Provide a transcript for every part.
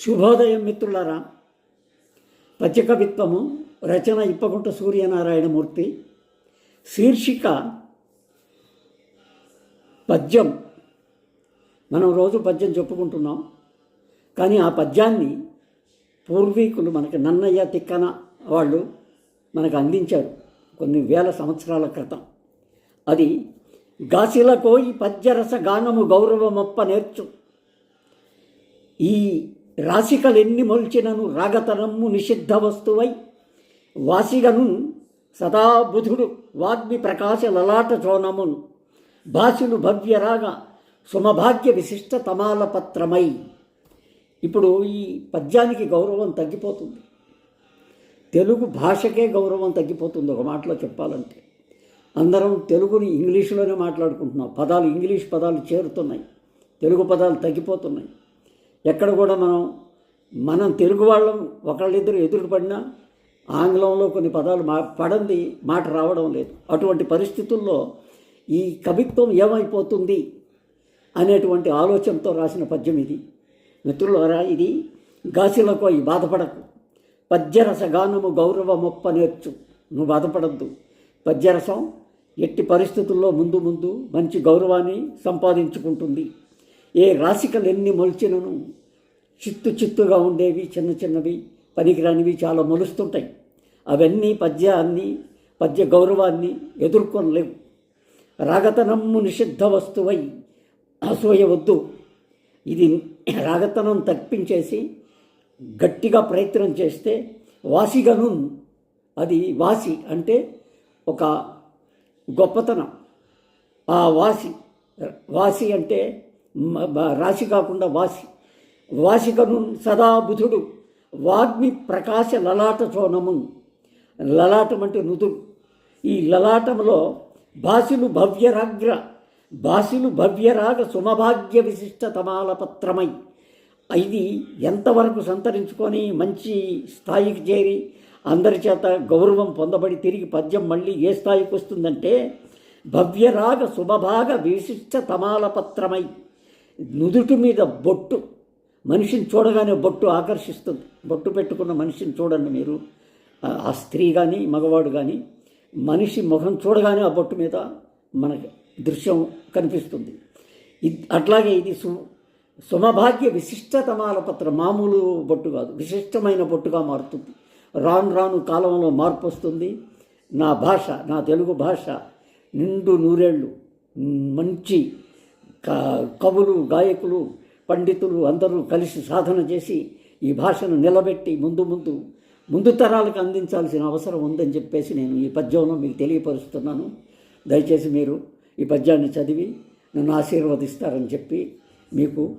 శుభోదయం మిత్రులారా. పద్యకవిత్వము రచన ఇప్పగుంట సూర్యనారాయణమూర్తి. శీర్షిక పద్యం. మనం రోజు పద్యం చెప్పుకుంటున్నాం. కానీ ఆ పద్యాన్ని పూర్వీకులు మనకి నన్నయ్య తిక్కన వాళ్ళు మనకు అందించారు కొన్ని వేల సంవత్సరాల క్రితం. అది గాసిలకోయి పద్యరస గానము గౌరవమొప్ప నేర్చు. ఈ రాశికలెన్ని మొల్చినను రాగతనము నిషిద్ధ వస్తువై వాసిగను సదా బుధుడు వాగ్మి ప్రకాశ లలాట చోనమును భాషులు భవ్యరాగ సుమభాగ్య విశిష్ట తమాల పత్రమై. ఇప్పుడు ఈ పద్యానికి గౌరవం తగ్గిపోతుంది. తెలుగు భాషకే గౌరవం తగ్గిపోతుంది ఒక మాటలో చెప్పాలంటే. అందరం తెలుగుని ఇంగ్లీషులోనే మాట్లాడుకుంటున్నాం. పదాలు ఇంగ్లీష్ పదాలు చేరుతున్నాయి. తెలుగు పదాలు తగ్గిపోతున్నాయి. ఎక్కడ కూడా మనం మనం తెలుగు వాళ్ళం ఒకళ్ళిద్దరు ఎదురు పడినా ఆంగ్లంలో కొన్ని పదాలు మా పడంది మాట రావడం లేదు. అటువంటి పరిస్థితుల్లో ఈ కవిత్వం ఏమైపోతుంది అనేటువంటి ఆలోచనతో రాసిన పద్యం ఇది. మిత్రులరా ఇది గాసిలకు ఈ బాధపడకు. పద్యరసగానము గౌరవమొప్ప నేర్చు నువ్వు బాధపడద్దు. పద్యరసం ఎట్టి పరిస్థితుల్లో ముందు ముందు మంచి గౌరవాన్ని సంపాదించుకుంటుంది. ఏ రాశికలు ఎన్ని మొలిచినను? చిత్తు చిత్తుగా ఉండేవి చిన్న చిన్నవి పనికిరానివి చాలా మొలుస్తుంటాయి. అవన్నీ పద్యాన్ని పద్య గౌరవాన్ని ఎదుర్కొనలేవు. రాగతనమ్ము నిషిద్ధ వస్తువై అసూయ వద్దు. ఇది రాగతనం తప్పించేసి గట్టిగా ప్రయత్నం చేస్తే వాసిగను. అది వాసి అంటే ఒక గొప్పతనం. ఆ వాసి వాసి అంటే రాశి కాకుండా వాసి. వాసికను సదా బుధుడు. వాగ్మి ప్రకాశ లలాట చోనము లలాటం అంటే నుదురు ఈ లలాటంలో భాసిలు భవ్యరాగ్ర భాసిలు భవ్యరాగ సుమభాగ్య విశిష్ట తమాలపత్రమై ఇది ఎంతవరకు సంతరించుకొని మంచి స్థాయికి చేరి అందరి చేత గౌరవం పొందబడి తిరిగి పద్యం మళ్ళీ ఏ స్థాయికి వస్తుందంటే భవ్యరాగ శుభభాగ విశిష్ట తమాలపత్రమై నుదుటి మీద బొట్టు మనిషిని చూడగానే బొట్టు ఆకర్షిస్తుంది. బొట్టు పెట్టుకున్న మనిషిని చూడండి మీరు. ఆ- స్త్రీ కానీ మగవాడు కానీ మనిషి ముఖం చూడగానే ఆ బొట్టు మీద మనకి దృశ్యం కనిపిస్తుంది. ఇది అట్లాగే ఇది సు సుమభాగ్య విశిష్టతమాల పత్రం. మామూలు బొట్టు కాదు విశిష్టమైన బొట్టుగా మారుతుంది. రాను రాను కాలంలో మార్పు వస్తుంది నా భాష నా తెలుగు భాష నిండు నూరేళ్ళు మంచి కవులు గాయకులు పండితులు అందరూ కలిసి సాధన చేసి ఈ భాషను నిలబెట్టి ముందు ముందు ముందు తరాలకు అందించాల్సిన అవసరం ఉందని చెప్పేసి నేను ఈ పద్యంలో మీకు తెలియపరుస్తున్నాను. దయచేసి మీరు ఈ పద్యాన్ని చదివి నన్ను ఆశీర్వదిస్తారని చెప్పి మీకు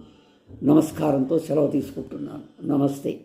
నమస్కారంతో సెలవు తీసుకుంటున్నాను. నమస్తే.